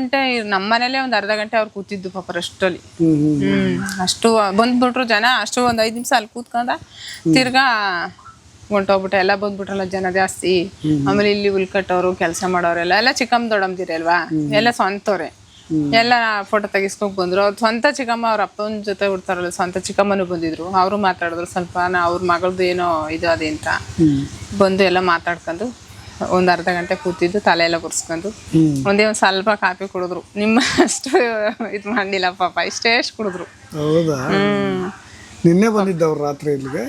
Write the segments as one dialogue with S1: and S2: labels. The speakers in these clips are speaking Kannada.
S1: ಗಂಟೆ ನಮ್ಮ ಮನೇಲೆ ಒಂದ್ ಅರ್ಧ ಗಂಟೆ ಅವ್ರು ಕೂತಿದ್ದು ಪಾಪ ಅಷ್ಟಲ್ಲಿ.
S2: ಹ್ಮ್
S1: ಅಷ್ಟು ಬಂದ್ಬಿಟ್ರು ಜನ ಅಷ್ಟು ಒಂದ್ ಐದ್ ನಿಮಿಷ ಅಲ್ಲಿ ಕೂತ್ಕೊಂಡ ತಿರ್ಗಾ ಹೊಂಟೋಗ್ಬಿಟ್ಟ ಎಲ್ಲ ಬಂದ್ಬಿಟ್ರಲ್ಲ ಜನ ಜಾಸ್ತಿ. ಆಮೇಲೆ ಇಲ್ಲಿ ಉಲ್ಕಟ್ಟವ್ರು ಕೆಲ್ಸ ಮಾಡೋರೆಲ್ಲ ಎಲ್ಲ. ಚಿಕ್ಕಮ್ಮ ದೊಡ್ಡಮ್ಮದಿರಿ ಅಲ್ವಾ? ಎಲ್ಲ ಸ್ವಂತವ್ರೆ. ಎಲ್ಲ ಫೋಟೋ ತೆಗಿಸ್ಕೊಂಡ್ ಬಂದ್ರು. ಅವ್ರ ಸ್ವಂತ ಚಿಕ್ಕಮ್ಮ ಅವ್ರ ಅಪ್ಪನ ಜೊತೆ ಬಿಡ್ತಾರಲ್ಲ ಸ್ವಂತ ಚಿಕ್ಕಮ್ಮನು ಬಂದಿದ್ರು. ಅವ್ರು ಮಾತಾಡಿದ್ರು ಸ್ವಲ್ಪ ಅವ್ರ ಮಗಳದ್ದು ಏನೋ ಇದು ಅದೇ ಅಂತ. ಬಂದು ಎಲ್ಲ ಮಾತಾಡ್ಕೊಂಡು ಒಂದ್ ಅರ್ಧ ಗಂಟೆ ಕೂತಿದ್ದು ತಲೆ ಎಲ್ಲ ಬರ್ಸ್ಕೊಂಡು
S2: ಹ್ಮ್.
S1: ಒಂದೇ ಒಂದು ಸ್ವಲ್ಪ ಕಾಫಿ ಕುಡಿದ್ರು. ನಿಮ್ಮ ಅಷ್ಟು ಇದು ಮಾಡಿಲ್ಲ ಪಾಪ ಇಷ್ಟೇ ಕುಡಿದ್ರು.
S2: ಹೌದಾ? ನಿನ್ನೆ ಬಂದಿದ್ದವ್ರು ರಾತ್ರಿ ಇಲ್ಲಿಗೆ?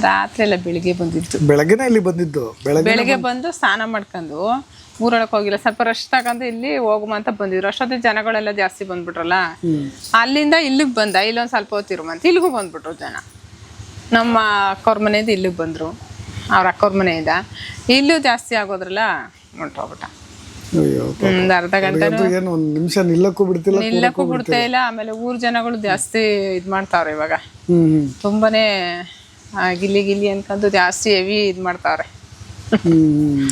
S1: ರಾತ್ರಿ ಎಲ್ಲ ಬೆಳಿಗ್ಗೆ ಬಂದಿದ್ದು.
S2: ಬೆಳಗ್ಗೆನೇ ಇಲ್ಲಿ ಬಂದಿದ್ದು? ಬೆಳಗ್ಗೆ
S1: ಬೆಳಿಗ್ಗೆ ಬಂದು ಸ್ನಾನ ಮಾಡ್ಕೊಂಡು ಊರೊಳಗೆ ಹೋಗಿಲ್ಲ. ಸ್ವಲ್ಪ ರಶ್ ತಗೊಂಡು ಇಲ್ಲಿ ಹೋಗುಮ ಅಂತ ಬಂದಿದ್ರು. ಅಷ್ಟೊತ್ತಿಗೆ ಜನಗಳೆಲ್ಲ ಜಾಸ್ತಿ ಬಂದ್ಬಿಟ್ರಲ್ಲ. ಅಲ್ಲಿಂದ ಇಲ್ಲಿಗೆ ಬಂದ. ಇಲ್ಲೊಂದು ಸ್ವಲ್ಪ ಹೊತ್ತಿರುಮಂತ. ಇಲ್ಲಿಗೂ ಬಂದ್ಬಿಟ್ರು ಜನ. ನಮ್ಮ ಅಕ್ಕವ್ರ ಮನೆಯಿಂದ ಇಲ್ಲಿಗೆ ಬಂದರು. ಅವ್ರ ಅಕ್ಕವ್ರ ಮನೆಯಿಂದ ಇಲ್ಲೂ ಜಾಸ್ತಿ ಆಗೋದ್ರಲ್ಲ ಹೊಂಟೋಗ್ಬಿಟ್ಟ ಒಂದು ಅರ್ಧ ಗಂಟೆ
S2: ಏನು ಒಂದ್ ನಿಮಿಷ ನಿಲ್ಲಕ್ಕೂ ಬಿಡ್ತಿಲ್ಲ
S1: ನಿಲ್ಲಕ್ಕೂ ಬಿಡ್ತಾ ಇಲ್ಲ. ಆಮೇಲೆ ಊರ್ ಜನಗಳು ಜಾಸ್ತಿ ಇದ್ ಮಾಡ್ತಾವ್ರೆ ಇವಾಗ. ತುಂಬಾನೇ ಆ, ಗಿಲ್ಲಿ ಗಿಲ್ಲಿ ಅನ್ಕೊಂಡು ಜಾಸ್ತಿ ಹೆವಿ ಇದ್ ಮಾಡ್ತಾವ್ರೆ.
S2: ಹ್ಮ್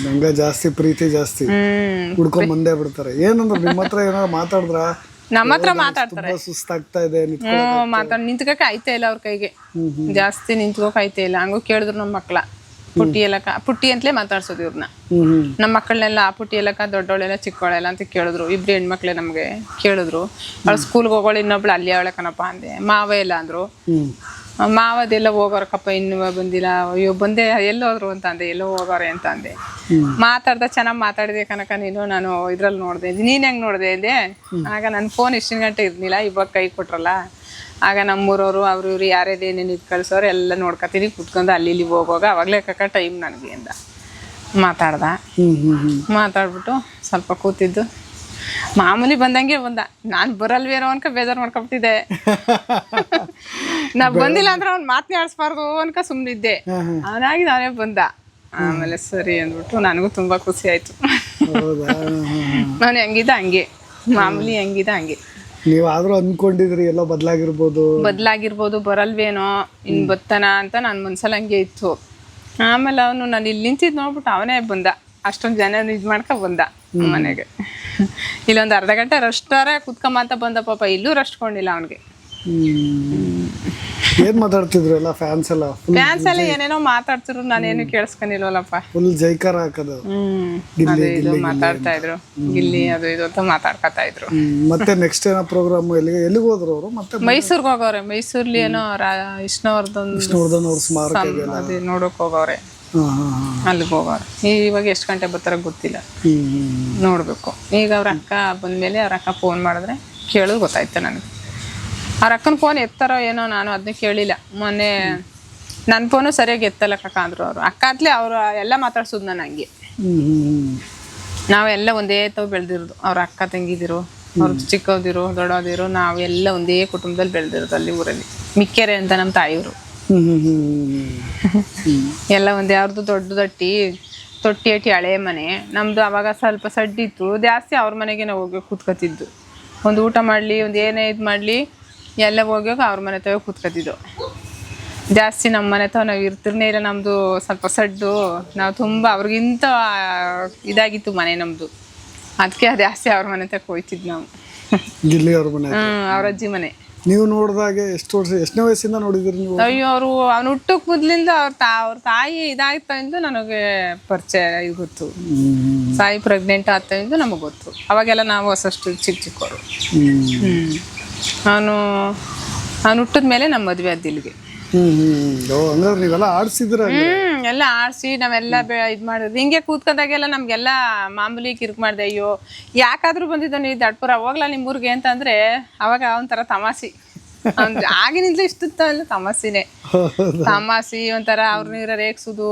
S2: ಹಂಗ ಜಾಸ್ತಿ ಪ್ರೀತಿ ಜಾಸ್ತಿ.
S1: ಹ್ಮ್
S2: ಹುಡ್ಕೊಂಡ್ ಬಂದೇ ಬಿಡ್ತಾರೆ. ಏನಂದ್ರೆ ನಿಮ್ಮ ಹತ್ರ ಏನಾದ್ರು ಮಾತಾಡಿದ್ರ?
S1: ನಮ್ಮ ಹತ್ರ ಮಾತಾಡ್ತಾರೆ.
S2: ತುಂಬಾ ಸುಸ್ತಾಗ್ತಾ ಇದೆ
S1: ಹ್ಮ್ ಮಾತಾಡ್ ನಿಂತ್ಕೊಕ್ ಆಯ್ತಾ ಇಲ್ಲ ಅವ್ರ ಕೈಗೆ. ಜಾಸ್ತಿ ನಿಂತ್ಕೋಕ್ ಆಯ್ತಾ ಇಲ್ಲ. ಹಂಗೂ ಕೇಳಿದ್ರು ನಮ್ಮ ಮಕ್ಳ. ಪುಟ್ಟಿ ಎಲ್ಲಕ್ಕ ಪುಟ್ಟಿ ಅಂತಲೇ ಮಾತಾಡ್ಸೋದು ಇವ್ರನ್ನ ನಮ್ಮ ಮಕ್ಕಳನ್ನೆಲ್ಲ ಆ ಪುಟ್ಟಿ ಎಲ್ಲಕ್ಕ ದೊಡ್ಡವಳೆಲ್ಲ ಚಿಕ್ಕವಳೆಲ್ಲ ಅಂತ ಕೇಳಿದ್ರು. ಇಬ್ರು ಹೆಣ್ಮಕ್ಳೆ ನಮಗೆ ಕೇಳಿದ್ರು. ಅವಳು ಸ್ಕೂಲ್ಗೆ ಹೋಗೋಳು ಇನ್ನೊಬ್ಳು ಅಲ್ಲಿ ಅವಳೆ ಕಣಪ್ಪ ಅಂದೆ. ಮಾವ ಇಲ್ಲ ಅಂದ್ರು. ಮಾವದೆಲ್ಲ ಹೋಗೋರಕ್ಕಪ್ಪ ಇನ್ನೂ ಬಂದಿಲ್ಲ. ಅಯ್ಯೋ ಬಂದೆ ಎಲ್ಲೋದ್ರು ಅಂತ ಅಂದೆ. ಎಲ್ಲೋ ಹೋಗೋರೆ ಅಂತ ಅಂದೆ. ಮಾತಾಡ್ದ ಚೆನ್ನಾಗಿ ಮಾತಾಡಿದೆ ಕನಕ ನೀನು ನಾನು ಇದ್ರಲ್ಲಿ ನೋಡಿದೆ. ನೀನ್ ಹೆಂಗ್ ನೋಡಿದೆ ಅಂದೆ. ಆಗ ನನ್ನ ಫೋನ್ ಇಷ್ಟಿನ ಗಂಟೆ ಇರ್ಲಿಲ್ಲ ಇವಾಗ ಕೈ ಕೊಟ್ರಲ್ಲ. ಆಗ ನಮ್ಮೂರವರು ಅವ್ರು ಇವ್ರು ಯಾರ್ಯಾರು ಏನೇನು ಇದು ಕಳಿಸೋರು ಎಲ್ಲ ನೋಡ್ಕೊತೀನಿ ಕುತ್ಕೊಂಡು ಅಲ್ಲಿ ಇಲ್ಲಿ ಹೋಗುವಾಗ ಅವಾಗಲೇ ಕಕ್ಕ ಟೈಮ್ ನನಗೆ ಅಂದ ಮಾತಾಡ್ದ. ಮಾತಾಡ್ಬಿಟ್ಟು ಸ್ವಲ್ಪ ಕೂತಿದ್ದು. ಮಾಮೂಲಿ ಬಂದಂಗೆ ಬಂದ ನಾನು ಬರಲ್ವೇನೋ ಅನ್ಕ ಬೇಜಾರು ಮಾಡ್ಕೊಬಿಟ್ಟಿದ್ದೆ. ನಾ ಬಂದಿಲ್ಲ ಅಂದ್ರೆ ಅವ್ನು ಮಾತನಾಡಿಸ್ಬಾರ್ದು ಅನ್ಕ ಸುಮ್ಮನಿದ್ದೆ ಅವನಾಗಿ ನಾನೇ ಬಂದ. ಆಮೇಲೆ ಸರಿ ಅಂದ್ಬಿಟ್ಟು ನನಗೂ ತುಂಬಾ ಖುಷಿ ಆಯ್ತು. ನಾನು ಹೆಂಗಿದ್ದ ಹಂಗೆ. ಮಾಮೂಲಿ ಹೆಂಗಿದ್ದ ಹಂಗೆ.
S2: ನೀವ್ ಆದ್ರೂ ಅನ್ಕೊಂಡಿದ್ರಿ ಎಲ್ಲ ಬದ್ಲಾಗಿರ್ಬೋದು?
S1: ಬದಲಾಗಿರ್ಬೋದು ಬರಲ್ವೇನೋ ಇನ್ ಬತ್ತಾನ ಅಂತ ನನ್ನ ಮನ್ಸಲ್ಲಿ ಹಂಗೆ ಇತ್ತು. ಆಮೇಲೆ ಅವನು ನಾನು ಇಲ್ಲಿ ನಿಂತಿದ್ ನೋಡ್ಬಿಟ್ಟು ಅವನೇ ಬಂದ. ಅಷ್ಟೊಂದು ಜನ ಇದು ಮಾಡ್ಕೊ ಬಂದ ಮನೆಗೆ. ಇಲ್ಲೊಂದು ಅರ್ಧ ಗಂಟೆ ರಷ್ಟಾರೆ ಕುತ್ಕೊಂಬಂತ ಬಂದ ಪಾಪ ಇಲ್ಲೂ ರಷ್ಟ್ಕೊಂಡಿಲ್ಲ ಅವನಿಗೆ.
S2: ಏನ್ ಮಾತಾಡ್ತಿದ್ರು ಎಲ್ಲ? ಫ್ಯಾನ್ಸ್ ಎಲ್ಲ
S1: ಫ್ಯಾನ್ಸ್ ಎಲ್ಲ ಏನೇನೋ ಮಾತಾಡ್ತಿದ್ರು ನಾನೇನು ಕೇಳಿಸ್ಕೊಂಡಿಲ್ವಲ್ಲಪ್ಪ.
S2: ಫುಲ್ ಜೈಕಾರ ಹಾಕೋದು.
S1: ಅದು ಇದು ಮಾತಾಡ್ತಾ ಇದ್ರು. ಗಿಲ್ಲಿ ಅದು ಇದು ಅಂತ ಮಾತಾಡ್ಕೊತಾ ಇದ್ರು.
S2: ಮತ್ತೆ ನೆಕ್ಸ್ಟ್ ಏನೋ ಪ್ರೋಗ್ರಾಮ್ ಎಲ್ಲಿಗೆ ಎಲ್ಲಿಗೆ ಹೋದ್ರು ಅವರು? ಮತ್ತೆ
S1: ಮೈಸೂರ್ಗೆ ಹೋಗವ್ರೆ. ಮೈಸೂರ್ಲಿ ಏನೋ ವಿಷ್ಣುವರ್ಧನ್
S2: ವಿಷ್ಣುವರ್ಧನ್ ಅವ್ರ ಸ್ಮಾರಕ
S1: ನೋಡಕ್ ಹೋಗವ್ರೆ. ಅಲ್ಲಿಗೆ ಹೋಗವ್ರೆ. ಇವಾಗ ಎಷ್ಟು ಗಂಟೆ ಬರ್ತಾರ ಗೊತ್ತಿಲ್ಲ. ನೋಡ್ಬೇಕು. ಈಗ ಅವ್ರ ಅಕ್ಕ ಬಂದ್ಮೇಲೆ ಅವ್ರ ಅಕ್ಕ ಫೋನ್ ಮಾಡಿದ್ರೆ ಕೇಳೋದು ಗೊತ್ತಾಯ್ತು ನನಗೆ. ಅವ್ರ ಅಕ್ಕನ ಫೋನ್ ಎತ್ತಾರೋ ಏನೋ ನಾನು ಅದನ್ನ ಕೇಳಿಲ್ಲ. ಮೊನ್ನೆ ನನ್ನ ಫೋನು ಸರಿಯಾಗಿ ಎತ್ತಲ್ಲ ಕಕ್ಕ ಅಂದ್ರು ಅವರು. ಅಕ್ಕ ಅತ್ಲೆ ಅವ್ರು ಎಲ್ಲ ಮಾತಾಡ್ಸೋದು ನಾನು ಹಂಗೆ. ನಾವೆಲ್ಲ ಒಂದೇ ತಾವು ಬೆಳೆದಿರೋದು. ಅವ್ರ ಅಕ್ಕ ತಂಗಿದಿರು, ಅವ್ರ ಚಿಕ್ಕವದಿರು, ದೊಡ್ಡವದಿರು, ನಾವೆಲ್ಲ ಒಂದೇ ಕುಟುಂಬದಲ್ಲಿ ಬೆಳೆದಿರೋದು ಅಲ್ಲಿ ಊರಲ್ಲಿ. ಮಿಕ್ಕೇರೆ ಅಂತ ನಮ್ಮ ತಾಯಿಯವರು. ಎಲ್ಲ ಒಂದೇ ಅವ್ರದ್ದು ದೊಡ್ಡ ದಟ್ಟಿ, ತೊಟ್ಟಿ ಅಟ್ಟಿ ಹಳೆ ಮನೆ. ನಮ್ದು ಅವಾಗ ಸ್ವಲ್ಪ ಸಡ್ಡಿತ್ತು. ಜಾಸ್ತಿ ಅವ್ರ ಮನೆಗೆ ನಾವು ಹೋಗಿ ಕೂತ್ಕೊತಿದ್ದು ಒಂದು ಊಟ ಮಾಡಲಿ, ಒಂದು ಏನೇ ಇದು ಮಾಡಲಿ ಎಲ್ಲ ಹೋಗ್ಯಾಗ ಅವ್ರ ಮನೆ ತವೆ ಕೂತ್ಕೊತಿದ್ದು ಜಾಸ್ತಿ ನಮ್ಮ ಮನೆ ತಾವ ನಾವು ಇರ್ತಿರ್ನೇ ಇಲ್ಲ ನಮ್ಮದು ಸ್ವಲ್ಪ ಸಡ್ಡು. ನಾವು ತುಂಬ ಅವ್ರಿಗಿಂತ ಇದಾಗಿತ್ತು ಮನೆ ನಮ್ಮದು ಅದಕ್ಕೆ ಜಾಸ್ತಿ ಅವ್ರ ಮನೆ ತಗ ಹೋಯ್ತಿದ್ದು ನಾವು.
S2: ಗಿಲ್ಲಿ ಅವ್ರ ಮನೆ
S1: ಹ್ಞೂ ಅವ್ರ ಅಜ್ಜಿ ಮನೆ.
S2: ನೀವು ನೋಡಿದಾಗ ಎಷ್ಟು ವರ್ಷ ಎಷ್ಟನೇ ವಯಸ್ಸಿಂದ ನೋಡಿದ್ರಿ ನೀವು?
S1: ಅಯ್ಯೋ ಅವರು ಅವ್ನು ಹುಟ್ಟಕ್ ಮೊದ್ಲಿಂದ ಅವ್ರ ತಾ ಅವ್ರ ತಾಯಿ ಇದಾಗ್ತಾಯಿಂದ ನನಗೆ ಪರಿಚಯ ಇದು ಗೊತ್ತು. ತಾಯಿ ಪ್ರೆಗ್ನೆಂಟ್ ಆಗ್ತಾಯಿಂದ ನಮಗೆ ಗೊತ್ತು. ಅವಾಗೆಲ್ಲ ನಾವು ಹೊಸಷ್ಟು ಚಿಕ್ಕ ಚಿಕ್ಕವರು
S2: ಹ್ಮ್.
S1: ನಾನು ಅವ್ನು ಹುಟ್ಟಿದ ಮೇಲೆ ನಮ್ಮ ಮದುವೆ ಆದ ಇಲ್ಲಿಗೆ.
S2: ಹ್ಮ್ ಹ್ಮ್ ಓ ಹಂಗಾದ್ರೆ ನೀವೆಲ್ಲ ಆಡ್ಸಿದ್ರ
S1: ಹ್ಮ್ ಎಲ್ಲ ಆಡ್ಸಿ ನಾವೆಲ್ಲ ಬೆ ಇದು ಮಾಡಿದ್ವಿ ಹಿಂಗೆ ಕೂತ್ಕೊಂಡಾಗೆಲ್ಲ ನಮ್ಗೆಲ್ಲ ಮಾಮೂಲಿ ಕಿರ್ಕ್ ಮಾಡಿದೆ ಅಯ್ಯೋ ಯಾಕಾದ್ರೂ ಬಂದಿದ್ದ ನೀ ದಡ್ಪುರ ಹೋಗ್ಲಾ ನಿಮ್ಮೂರ್ಗೆ ಅಂತಂದ್ರೆ ಅವಾಗ ಒಂಥರ ತಮಾಸಿ ಅವ್ನ್ ಆಗಿನಿಂದಲೂ ಇಷ್ಟಿತ್ತಲ್ಲ ತಮಾಸಿನೇ ತಮಾಸಿ ಒಂಥರ ಅವ್ರನ್ನ ರೇಗ್ಸೋದು.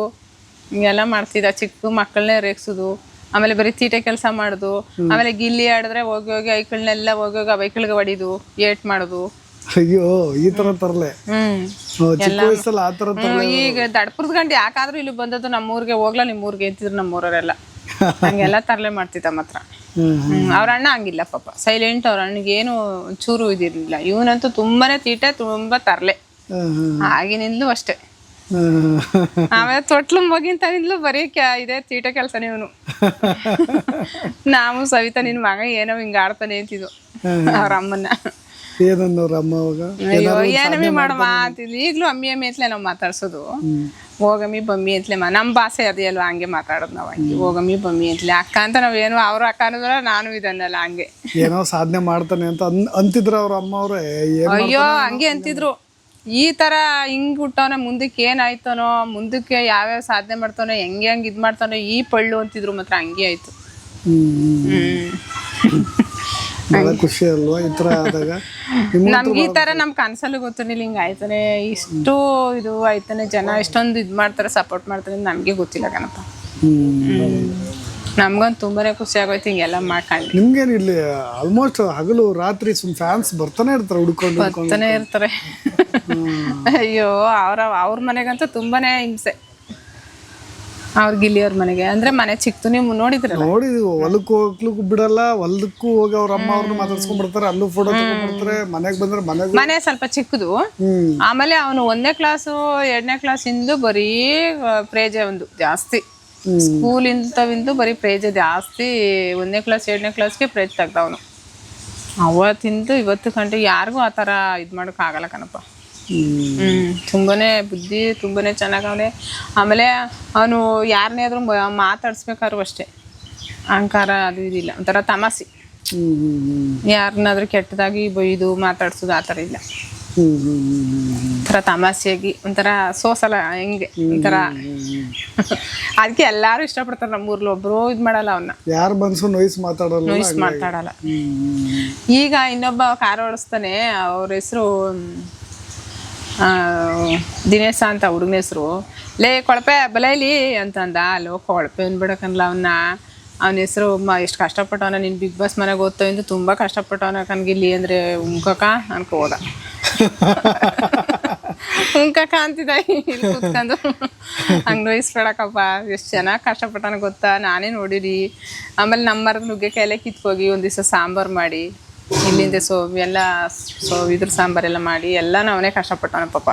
S1: ಹಿಂಗೆಲ್ಲ ಮಾಡ್ತಿದ್ದ ಚಿಕ್ಕ ಮಕ್ಕಳನ್ನೇ ರೇಗ್ಸೋದು. ಆಮೇಲೆ ಬರೀ ತೀಟೆ ಕೆಲಸ ಮಾಡುದು. ಆಮೇಲೆ ಗಿಲ್ಲಿ ಆಡಿದ್ರೆ ಹೋಗಿ ಹೋಗಿ ಐಕಳ್ನೆಲ್ಲ ಹೋಗಿ ಹೋಗಿ ಆ ಬೈಕಳ್ಗೆ ಹೊಡಿದು ಏಟ್ ಮಾಡುದು.
S2: ಅಯ್ಯೋ ಈ ತರ ತರಲೆ.
S1: ಹ್ಮ್.
S2: ಚಿಕ್ಕ ವಯಸ್ಸಲ್ಲಿ ಆ ತರ
S1: ಹ್ಮ್, ಈಗ ದಡ್ಪುರದ ಗಂಟೆ ಯಾಕಾದ್ರೂ ಇಲ್ಲಿ ಬಂದದ್ದು ನಮ್ಮೂರ್ಗೆ ಹೋಗ್ಲಾ ನಿಮ್ಮೂರ್ಗೆ ಅಂತಿದ್ರು ನಮ್ಮೂರವರೆಲ್ಲ ಹಂಗೆಲ್ಲ ತರಲೆ ಮಾಡ್ತಿದ್ದ ಮಾತ್ರ
S2: ಹ್ಮ್
S1: ಹ್ಮ್. ಅವ್ರ ಅಣ್ಣ ಹಂಗಿಲ್ಲ ಪಾಪ. ಸೈಲೆಂಟ್ ಅವ್ರ ಅಣ್ಣಗೆ ಏನು ಚೂರು ಇದಿರ್ಲಿಲ್ಲ. ಇವನಂತೂ ತುಂಬಾನೇ ತೀಟೆ ತುಂಬಾ ತರಲೆ.
S2: ಹ್ಮ್ ಹ್ಮ್.
S1: ಆಗಿನಿಂದಲೂ ಅಷ್ಟೇ. ಆಮೇಲೆ ತೊಟ್ಲು ಮಗಿಂತನಿಂದಲೂ ಬರೀ ಇದೆ ತೀಟ ಕೆಲಸನೇ ಇವನು. ನಾವು ಸವಿತಾ ನಿನ್ ಮಗ ಏನೋ ಹಿಂಗ ಆಡ್ತಾನೆ ಅಂತಿದ್ವು ಅವ್ರ ಅಮ್ಮನ್ನ.
S2: ಏನನ್ನೋರು ಅಮ್ಮ ಅವಾಗ?
S1: ಅಯ್ಯೋ ಏನಮ್ಮಿ ಮಾಡಮ್ಮ ಅಂತಿದ್ವಿ ಈಗ್ಲೂ ಅಮ್ಮಿ ಅಮ್ಮಿ ಅಂತಲೇ ನಾವು ಮಾತಾಡ್ಸೋದು. ಹೋಗಮ್ಮಿ ಬಮ್ಮಿ ಅಂತಲೇ ಮಾ ನಮ್ಮ ಭಾಷೆ ಅದೇ ಅಲ್ವಾ? ಹಂಗೆ ಮಾತಾಡೋದು ನಾವು ಹಂಗೆ. ಹೋಗಮ್ಮಿ ಬಮ್ಮಿ ಅಂತಲೇ. ಅಕ್ಕ ಅಂತ ನಾವೇನು ಅವ್ರ ಅಕ್ಕ ಅನ್ನೋದ್ರ ನಾನು ಇದನ್ನಲ್ಲ ಹಂಗೆ.
S2: ಏನೋ ಸಾಧನೆ ಮಾಡ್ತಾನೆ ಅಂತ ಅಂತಿದ್ರ ಅವ್ರ ಅಮ್ಮ ಅವ್ರೆ.
S1: ಅಯ್ಯೋ ಹಂಗೆ ಅಂತಿದ್ರು. ಈ ತರ ಹಿಂಗ್ ಹುಟ್ಟವನ ಮುಂದಕ್ಕೆ ಏನಾಯ್ತಾನೋ ಮುಂದಕ್ಕೆ ಯಾವ್ಯಾವ ಸಾಧನೆ ಮಾಡ್ತಾನೋ ಹೆಂಗೆ ಹೆಂಗೆ ಇದು ಮಾಡ್ತಾನೋ ಈ ಪಳ್ಳು ಅಂತಿದ್ರು ಮಾತ್ರ ಹಂಗೆ ಆಯ್ತು.
S2: ಬಹಳ ಖುಷಿ ಅಲ್ವಾ ಈ ಥರ ಆದಾಗ?
S1: ನಮ್ಗೆ ಈ ತರ ನಮ್ ಕನಸಲ್ಲೂ ಗೊತ್ತಿರ್ಲಿಲ್ಲ ಹಿಂಗ ಆಯ್ತಾನೆ ಇಷ್ಟು ಇದು ಆಯ್ತಾನೆ ಜನ ಇಷ್ಟೊಂದು ಇದು ಮಾಡ್ತಾರೆ ಸಪೋರ್ಟ್ ಮಾಡ್ತಾರೆ ನಮಗೆ ನಮ್ಗೆ ಗೊತ್ತಿಲ್ಲ ಕಣಪ್ಪ. ನಮ್ಗಂತೂ ತುಂಬಾನೇ ಖುಷಿ ಆಗೋಯ್ತು ಹಿಂಗೆಲ್ಲ ಮಾಡ್ಕೊಂಡು
S2: ನಿಮ್ಗೇನು ಇಲ್ಲಿ ಆಲ್ಮೋಸ್ಟ್ ಹಗಲು ರಾತ್ರಿ ಸುಮ್ ಫ್ಯಾನ್ಸ್ ಬರ್ತಾನೆ ಇರ್ತಾರೆ ಹುಡ್ಕೊಂಡು
S1: ಬರ್ತಾನೆ ಇರ್ತಾರೆ. ಅಯ್ಯೋ ಅವ್ರ ಅವ್ರ ಮನೆಗಂತೂ ತುಂಬಾನೇ ಹಿಂಸೆ. ಅವ್ರ ಮನೆಗೆ. ಅಂದ್ರೆ ಮನೆ ಚಿಕ್ತು ನೀವು ನೋಡಿದ್ರೆ
S2: ನೋಡಿದ್ವಿ ಹೊಲಕ್ಕೆ ಹೋಗ್ಲಿಕ್ಕೂ ಬಿಡಲ್ಲ ಹೊಲಕ್ಕೂ ಹೋಗಿ ಅವ್ರ ಅಮ್ಮ ಅವ್ರನ್ನ ಮಾತಾಡ್ಸ್ಕೊಂಡ್ ಬರ್ತಾರೆ ಅಲ್ಲೂ ಫೋಟೋ ತಗೊಂಡ್ಬರ್ತಾರೆ ಮನೆಗ್ ಬಂದ್ರೆ ಮನೆ
S1: ಮನೆ ಸ್ವಲ್ಪ ಚಿಕ್ಕದು ಆಮೇಲೆ ಅವನು ಒಂದನೇ ಕ್ಲಾಸು ಎರಡನೇ ಕ್ಲಾಸ್ ಇಂದು ಬರೀ ಪ್ರೇಜೆ ಒಂದು ಜಾಸ್ತಿ. ಸ್ಕೂಲ್ ಇಂಥವಿಂದು ಬರೀ ಪ್ರೇಜ್ ಜಾಸ್ತಿ ಒಂದನೇ ಕ್ಲಾಸ್ ಎರಡನೇ ಕ್ಲಾಸ್ಗೆ ಪ್ರೇಜ್ ತೆಗ್ದವನು. ಅವತ್ತಿಂದು ಇವತ್ತು ಗಂಟೆ ಯಾರಿಗೂ ಆ ಥರ ಇದು ಮಾಡೋಕೆ ಆಗಲ್ಲ ಕಣಪ್ಪ.
S2: ಹ್ಮ್.
S1: ತುಂಬಾನೇ ಬುದ್ಧಿ ತುಂಬನೇ ಚೆನ್ನಾಗವನೆ ಆಮೇಲೆ ಅವನು ಯಾರನ್ನೇ ಆದರೂ ಮಾತಾಡ್ಸ್ಬೇಕಾದ್ರು ಅಷ್ಟೇ. ಅಹಂಕಾರ ಅದು ಇದಿಲ್ಲ ಒಂಥರ ತಮಾಸಿ ಯಾರನ್ನಾದ್ರೂ ಕೆಟ್ಟದಾಗಿ ಬೈದು ಮಾತಾಡ್ಸೋದು ಆ ಥರ ಇಲ್ಲ. ಒಂಥರ ತಮಾಷೆಯಾಗಿ ಒಂಥರ ಸೋಸಲ ಹೆಂಗೆ ಒಂಥರ. ಅದಕ್ಕೆ ಎಲ್ಲಾರು ಇಷ್ಟಪಡ್ತಾರೆ ನಮ್ಮೂರ್ಲಿ ಒಬ್ರು ಇದು ಮಾಡಲ್ಲ ಅವನ್ನ
S2: ಯಾರು ಮನ್ಸು ನೋಯ್ಸ್ ಮಾತಾಡಲ್ಲ
S1: ನೋಯ್ಸ್ ಮಾತಾಡಲ್ಲ. ಈಗ ಇನ್ನೊಬ್ಬ ಕಾರ್ ಓಡಿಸ್ತಾನೆ ಅವ್ರ ಹೆಸರು ದಿನೇಶ ಅಂತ ಹುಡುಗನ ಹೆಸರು. ಲೇ ಕೊಳಪೆ ಬಲೈಲಿ ಅಂತಂದ. ಅಲ್ಲೋ ಕೊಳಪೆ ಅಂದ್ಬಿಡಕನ್ಲ ಅವನ್ನ ಅವನ ಹೆಸರು ಎಷ್ಟು ಕಷ್ಟಪಟ್ಟವನ. ನೀನು ಬಿಗ್ ಬಾಸ್ ಮನೆಗೆ ಓದ್ತಾ ಇಂದು ತುಂಬ ಕಷ್ಟಪಟ್ಟವನ ಕನ್ಗಿಲ್ಲಿ ಅಂದರೆ ಉಂಕಕ ಅನ್ಕೋ ಹೋದ ಕಾಂತಿದ ಇಲ್ಲಿ ಕೂತ್ಕೊಂಡು. ಹಂಗೆ ನೋಯಿಸ್ಬೇಡಕ್ಕಪ್ಪ ಎಷ್ಟು ಚೆನ್ನಾಗಿ ಕಷ್ಟಪಟ್ಟನ ಗೊತ್ತಾ? ನಾನೇ ನೋಡಿರಿ. ಆಮೇಲೆ ನಮ್ಮ ಮರದ ನುಗ್ಗೆಕಾಯಲ್ಲೇ ಕಿತ್ಕೋಗಿ ಒಂದು ದಿವಸ ಸಾಂಬಾರು ಮಾಡಿ ಇಲ್ಲಿಂದ ಸೋ ಎಲ್ಲ ಸೊ ಇದ್ರ ಸಾಂಬಾರೆಲ್ಲ ಮಾಡಿ ಎಲ್ಲ ನಾವನೇ ಕಷ್ಟಪಟ್ಟವನ ಪಾಪ.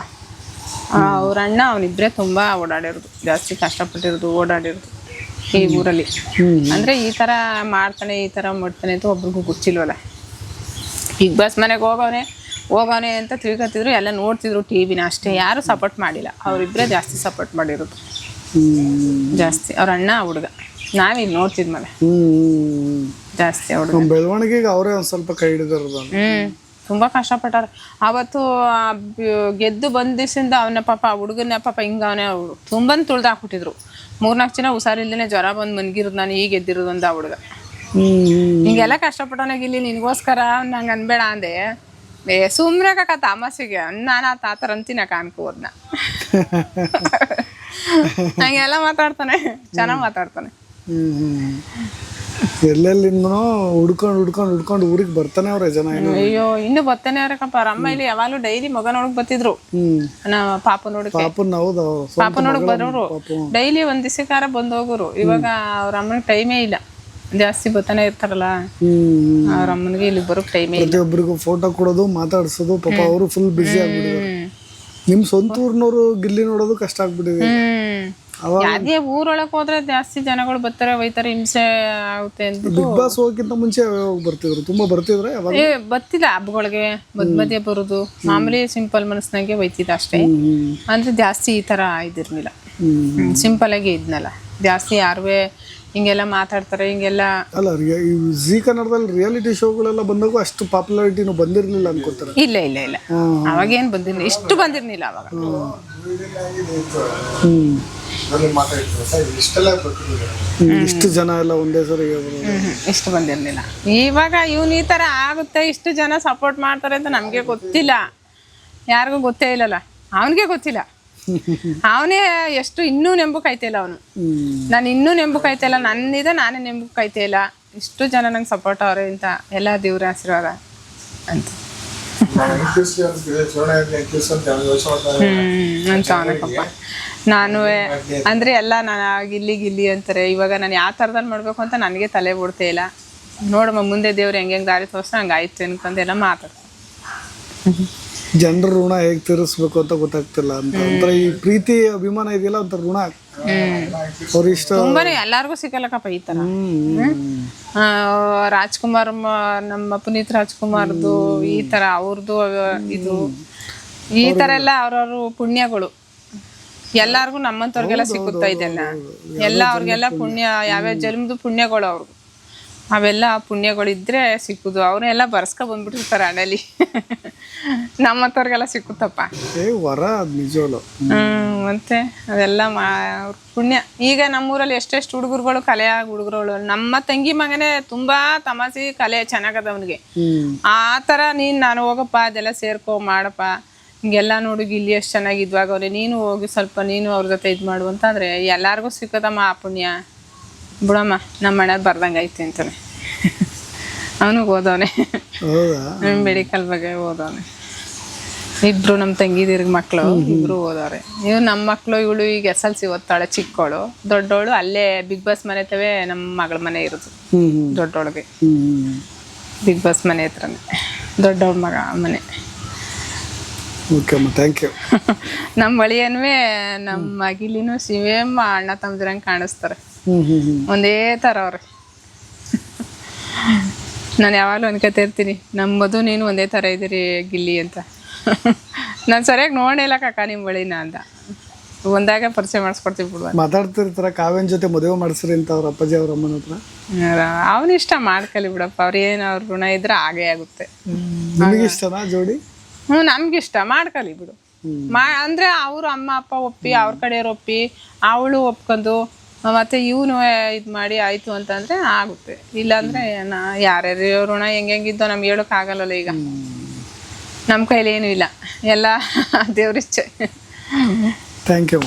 S1: ಅವ್ರ ಅಣ್ಣ ಅವನಿಬ್ಬರೇ ತುಂಬ ಓಡಾಡಿರೋದು. ಜಾಸ್ತಿ ಕಷ್ಟಪಟ್ಟಿರೋದು ಓಡಾಡಿರೋದು ಈ ಊರಲ್ಲಿ. ಅಂದರೆ ಈ ಥರ ಮಾಡ್ತಾನೆ ಈ ಥರ ಮಾಡ್ತಾನೆ ಅಂತ ಒಬ್ರಿಗೂ ಗೊತ್ತಿಲ್ವಲ್ಲ. ಬಿಗ್ ಬಾಸ್ ಮನೆಗೆ ಹೋಗವನೆ ಹೋಗವನೆ ಅಂತ ತಿಳ್ಕೊತಿದ್ರು ಎಲ್ಲ ನೋಡ್ತಿದ್ರು ಟಿ ವಿನ ಅಷ್ಟೇ. ಯಾರು ಸಪೋರ್ಟ್ ಮಾಡಿಲ್ಲ. ಅವರಿಬ್ಬರೇ ಜಾಸ್ತಿ ಸಪೋರ್ಟ್ ಮಾಡಿರೋದು. ಜಾಸ್ತಿ. ಅವ್ರ ಅಣ್ಣ ಹುಡುಗ. ನಾವೀಗ ನೋಡ್ತಿದ್ಮೇಲೆ ಜಾಸ್ತಿ
S2: ಅವ್ರು ಬೆಳವಣಿಗೆಗೆ ಅವರೇ ಒಂದ್ ಸ್ವಲ್ಪ ಕೈ ಹಿಡಿದಿರೋದು
S1: ಹ್ಮ್. ತುಂಬಾ ಕಷ್ಟಪಟ್ಟಾರ. ಅವತ್ತು ಗೆದ್ದು ಬಂದ ದಿವಸದಿಂದ ಅವನ ಪಾಪ ಹುಡುಗನ ಪಾಪ ಹಿಂಗ ಅವನೇ ತುಂಬಾ ತುಳ್ದು ಹಾಕ್ಬಿಟ್ಟಿದ್ರು ಮೂರ್ನಾಲ್ಕು ಜನ ಹುಷಾರಿಲ್ದೇನೆ ಜ್ವರ ಬಂದು ಮನ್ಗಿರೋದು ನಾನು ಈಗ ಗೆದ್ದಿರೋದೊಂದ ಹುಡುಗ. ಹಿಂಗೆಲ್ಲ ಕಷ್ಟಪಟ್ಟವನಾಗ ಇಲ್ಲಿ ನಿನ್ಗೋಸ್ಕರ ನಂಗೆ ಅನ್ಬೇಡ ಅಂದೆ. ಏ ಸುಮ್ಮನೆ ಕಾಕ ತಾಮಸಿಗೆ ನಾನು ಆ ತಾತರ ಅಂತಿನ ಕಾನ್ಕೋ ಹೋದ್ನ. ಹಂಗೆಲ್ಲ ಮಾತಾಡ್ತಾನೆ. ಚೆನ್ನಾಗಿ ಮಾತಾಡ್ತಾನೆ.
S2: ಎಲ್ಲೆಲ್ಲಿಂದನೋ ಹುಡ್ಕೊಂಡು ಹುಡ್ಕೊಂಡು ಹುಡ್ಕೊಂಡು ಊರಿಗೆ ಬರ್ತಾನೆ ಅವ್ರೆ ಜನ
S1: ಅಯ್ಯೋ ಇನ್ನು ಬರ್ತಾನೆ ಅವ್ರ ಅಮ್ಮ ಇಲ್ಲಿ ಯಾವಾಗಲೂ ಡೈಲಿ ಮಗ ನೋಡಕ್ ಬರ್ತಿದ್ರು. ಪಾಪ ನೋಡಕ್ಕೆ.
S2: ಪಾಪನ್ ಹೌದು
S1: ಪಾಪ ನೋಡಕ್ ಬರೋರು ಡೈಲಿ ಒಂದ್ ದಿವಸಕ್ಕಾರ ಬಂದು ಹೋಗೋರು ಇವಾಗ ಅವ್ರ ಅಮ್ಮನ ಟೈಮೇ ಇಲ್ಲ. ಜಾಸ್ತಿ ಬತ್ತಾನೆ ಇರ್ತಾರಲ್ಲ. ಅವ್ರ ಅಮ್ಮನಿಗೆ ಇಲ್ಲಿ ಬರೋಕ್ ಟೈಮ್
S2: ಪ್ರತಿಯೊಬ್ಬರಿಗೂ ಫೋಟೋ ಕೊಡೋದು ಮಾತಾಡ್ಸೋದು ಪಾಪ ಅವರು ಫುಲ್ ಬಿಜಿ ಆಗ್ಬಿಟ್ಟಿದ್ದಾರೆ. ನಿಮ್ ಸ್ವಂತ ಊರ್ನವ್ರು ಗಿಲ್ಲಿ ನೋಡೋದು ಕಷ್ಟ ಆಗ್ಬಿಟ್ಟಿದೆ.
S1: ಅದೇ ಊರೊಳಗ್ ಹೋದ್ರೆ ಜಾಸ್ತಿ ಜನಗಳು ಬರ್ತಾರೆ ಒಯ್ತಾರೆ ಹಿಂಸೆ ಆಗುತ್ತೆ ಅಂತ
S2: ಬಿಗ್ ಬಾಸ್ ಹೋಗಕ್ಕಿಂತ ಮುಂಚೆ ಬರ್ತಿದ್ರು? ತುಂಬಾ ಬರ್ತಿದ್ರೆ
S1: ಏ ಬತ್ತಿಲ್ಲ ಹಬ್ಬಗಳಿಗೆ. ಮದ್ ಮಧ್ಯೆ ಬರೋದು. ಮಾಮೂಲಿ ಸಿಂಪಲ್ ಮನಸ್ಸಿನಾಗೆ ಒಯ್ತಿದ್ದ ಅಷ್ಟೇ. ಅಂದ್ರೆ ಜಾಸ್ತಿ ಈ ತರ ಇದಿರ್ಲಿಲ್ಲ. ಸಿಂಪಲ್ ಆಗಿ ಇದ್ನಲ್ಲ. ಜಾಸ್ತಿ ಯಾರುವೆ ಹಿಂಗೆಲ್ಲ ಮಾತಾಡ್ತಾರೆ ಹಿಂಗೆಲ್ಲ
S2: ಅಲ್ಲ ಈ ಜಿ ಕನ್ನಡದಲ್ಲಿ ರಿಯಾಲಿಟಿ ಶೋಗಳೆಲ್ಲ ಬಂದಾಗೂ ಅಷ್ಟು ಪಾಪ್ಯುಲಾರಿಟಿನು ಬಂದಿರಲಿಲ್ಲ ಅನ್ಕೋತಾರೆ.
S1: ಇಲ್ಲ ಇಲ್ಲ ಇಲ್ಲ.
S2: ಅವಾಗ
S1: ಅವಾಗೇನ್ ಬಂದಿರ್ಲಿಲ್ಲ. ಇಷ್ಟು ಬಂದಿರ್ಲಿಲ್ಲ ಅವಾಗ.
S2: ಇಷ್ಟು ಜನ ಎಲ್ಲ ಒಂದೇ ಸರಿ
S1: ಇಷ್ಟು ಬಂದಿರಲಿಲ್ಲ. ಇವಾಗ ಇವನ್ ಈ ತರ ಆಗುತ್ತೆ ಇಷ್ಟು ಜನ ಸಪೋರ್ಟ್ ಮಾಡ್ತಾರೆ ಅಂತ ನಮಗೆ ಗೊತ್ತಿಲ್ಲ. ಯಾರಿಗೂ ಗೊತ್ತೇ ಇಲ್ಲಲ್ಲ. ಅವನಿಗೆ ಗೊತ್ತಿಲ್ಲ. ಅವನೇ ಎಷ್ಟು ಇನ್ನೂ ನೆಂಬು ಕಾಯ್ತಿಲ್ಲ ಅವನು. ನಾನು ಇನ್ನೂ ನೆಂಬು ಕಾಯ್ತಿಲ್ಲ ನನ್ನಿದೆ ನಾನೇ ನೆಂಬು ಕಾಯ್ತಿಲ್ಲ ಇಷ್ಟು ಜನ ನಂಗೆ ಸಪೋರ್ಟ್ ಅವ್ರೆ ಅಂತ ಎಲ್ಲ ದೇವ್ರ ಆಶೀರ್ವಾದ ಅಂತ. ನಾನು ಅಂದ್ರೆ ಎಲ್ಲ ನಾನು ಗಿಲ್ಲಿ ಗಿಲ್ಲಿ ಅಂತಾರೆ. ಇವಾಗ ನಾನು ಯಾವ ಥರದಲ್ಲಿ ಮಾಡ್ಬೇಕು ಅಂತ ನನಗೆ ತಲೆ ಬಿಡ್ತಾ ಇಲ್ಲ. ನೋಡಮ್ಮ ಮುಂದೆ ದೇವ್ರು ಹೆಂಗೆ ದಾರಿ ತೋರಿಸ್ ಹಂಗಾಯ್ತು ಆಯ್ತು ಅನ್ಕೊಂಡು ಎಲ್ಲ ಮಾತಾಡ್ತಾರೆ.
S2: ಜನರ ಋಣ ಹೇಗೆ ತೀರಿಸ್ಬೇಕು ಅಂತ ಗೊತ್ತಾಗ್ತಿಲ್ಲ ಅಂತ. ಒಂಥರ ಈ ಪ್ರೀತಿ ಅಭಿಮಾನ ಇದೆಯಲ್ಲ ಒಂಥರ ಋಣ.
S1: ಹ್ಮ್.
S2: ಅವ್ರ ಇಷ್ಟ
S1: ತುಂಬಾನೇ ಎಲ್ಲಾರ್ಗೂ ಸಿಕ್ಕಲ್ಲಕ್ಕಪ್ಪ ಈ ತರ. ರಾಜ್ಕುಮಾರ್ ನಮ್ಮ ಪುನೀತ್ ರಾಜ್ಕುಮಾರ್ದು ಈ ತರ ಅವ್ರದ್ದು ಇದು. ಈ ತರ ಎಲ್ಲ ಅವ್ರವ್ರ ಪುಣ್ಯಗಳು. ಎಲ್ಲಾರ್ಗು ನಮ್ಮಂತವ್ರಿಗೆಲ್ಲ ಸಿಕ್ಕುತ್ತಾ ಇದೆಲ್ಲ. ಎಲ್ಲ ಅವ್ರಿಗೆಲ್ಲ ಪುಣ್ಯ. ಯಾವ್ಯಾವ ಜನ್ಮದ ಪುಣ್ಯಗಳು ಅವ್ರಿಗೆ. ಅವೆಲ್ಲ ಪುಣ್ಯಗಳಿದ್ರೆ ಸಿಕ್ಕುದು. ಅವ್ರನ್ನೆಲ್ಲ ಬರ್ಸ್ಕೊ ಬಂದ್ಬಿಟ್ಟಿರ್ತಾರೆ ಹಣಲಿ. ನಮ್ಮಂತವ್ರಿಗೆಲ್ಲ ಸಿಕ್ಕುತ್ತಪ್ಪ.
S2: ಏ ವರ ನಿಜವಲ್ಲ
S1: ಹ್ಮ್. ಮತ್ತೆ ಅದೆಲ್ಲ ಮಾ ಅವ್ರ ಪುಣ್ಯ. ಈಗ ನಮ್ಮೂರಲ್ಲಿ ಎಷ್ಟೆಷ್ಟು ಹುಡುಗರುಗಳು ಕಲೆ ಹುಡುಗರುಗಳು. ನಮ್ಮ ತಂಗಿ ಮಗನೇ ತುಂಬಾ ತಮಾಸಿ ಕಲೆ ಚೆನ್ನಾಗದ ಅವನಿಗೆ. ಆ ಥರ ನೀನ್ ನಾನು ಹೋಗಪ್ಪ ಅದೆಲ್ಲ ಸೇರ್ಕೊ ಮಾಡಪ್ಪ. ಹಿಂಗೆಲ್ಲ ನೋಡು ಇಲ್ಲಿ ಎಷ್ಟು ಚೆನ್ನಾಗಿದ್ವಾಗ ಅವ್ರೆ. ನೀನು ಹೋಗಿ ಸ್ವಲ್ಪ ನೀನು ಅವ್ರ ಜೊತೆ ಇದು ಮಾಡು ಅಂತಂದ್ರೆ ಎಲ್ಲಾರ್ಗೂ ಸಿಕ್ಕದಮ್ಮ ಆ ಪುಣ್ಯ. ಬಿಡಮ್ಮ ನಮ್ಮ ಮನೆ ಬರ್ದಂಗೆ ಐತಿ ಅಂತಾನೆ. ಅವನು ಓದವನೆ.
S2: ನಮ್ಮ
S1: ಮೆಡಿಕಲ್ ಬಗ್ಗೆ ಓದವನೆ. ಇಬ್ರು ನಮ್ಮ ತಂಗಿದಿರ್ಗ ಮಕ್ಕಳು ಇಬ್ರು ಓದವ್ರೆ. ಇವ್ ನಮ್ಮ ಮಕ್ಕಳು ಇವಳು ಈಗ ಎಸ್ ಎಲ್ ಸಿ ಓದ್ತಾಳೆ ಚಿಕ್ಕವಳು ದೊಡ್ಡವಳು ಅಲ್ಲೇ ಬಿಗ್ ಬಾಸ್ ಮನೆ ತವೇ ನಮ್ಮ ಮಗಳ ಮನೆ ಇರೋದು.
S2: ದೊಡ್ಡೋಳಿಗೆ.
S1: ಬಿಗ್ ಬಾಸ್ ಮನೆ ಹತ್ರನೇ. ದೊಡ್ಡವಳ ಮಗ ಮನೆ. ನಮ್ಮ ಬಳಿಯನ್ವೇ ನಮ್ಮ ಮಗಿಲಿನೂ ಸಿವೇಮ್ಮ ಅಣ್ಣ ತಮ್ಮದಿರಂಗೆ ಕಾಣಿಸ್ತಾರೆ. ಒಂದೇ ಥರ ಅವ್ರೆ. ನಾನು ಯಾವಾಗಲೂ ಅನ್ಕೋತಿರ್ತೀನಿ ಇರ್ತೀನಿ ನಮ್ಮದು ನೀನು ಒಂದೇ ಥರ ಇದ್ದೀರಿ ಗಿಲ್ಲಿ ಅಂತ. ನಾನು ಸರಿಯಾಗಿ ನೋಡಿಲ್ಲ ಕಾಕ ನಿಮ್ಮ ಬಳಿನ ಅಂತ. ಒಂದಾಗ ಪರಿಚಯ ಮಾಡಿಸ್ಕೊಡ್ತೀವಿ ಬಿಡುವ
S2: ಮಾತಾಡ್ತಿರ್ತಾರ ಕಾವ್ಯನ್ ಜೊತೆ ಮದುವೆ ಮಾಡಿಸ್ರಿ ಅಂತ ಅವ್ರ ಅಪ್ಪಾಜಿ ಅವ್ರ ಅಮ್ಮನ ಹತ್ರ?
S1: ಅವನಿಷ್ಟ ಮಾಡ್ಕಲಿ ಬಿಡಪ್ಪ ಅವ್ರೇನು ಅವ್ರ ಋಣ ಇದ್ರೆ ಹಾಗೇ ಆಗುತ್ತೆ.
S2: ನಿಮಗೆ ಇಷ್ಟನಾ ಜೋಡಿ?
S1: ಹ್ಞೂ ನಮ್ಗಿಷ್ಟ ಮಾಡ್ಕಲಿ ಬಿಡು. ಮಾ ಅಂದರೆ ಅವರು ಅಮ್ಮ ಅಪ್ಪ ಒಪ್ಪಿ ಅವ್ರ ಕಡೆಯವ್ರು ಒಪ್ಪಿ ಅವಳು ಒಪ್ಕೊಂಡು ಮತ್ತೆ ಇವನು ಇದು ಮಾಡಿ ಆಯಿತು ಅಂತಂದರೆ ಆಗುತ್ತೆ. ಇಲ್ಲಾಂದ್ರೆ ನಾ ಯಾರ್ಯಾರು ಋಣ ಹೆಂಗೆಂಗಿದ್ದೋ ನಮ್ಗೆ ಆಗಲ್ಲ ಈಗ. ನಮ್ಮ ಕೈಲಿ ಏನೂ ಇಲ್ಲ. ಎಲ್ಲ ದೇವ್ರಿಚ್ಛೆ
S2: ಥ್ಯಾಂಕ್ ಯು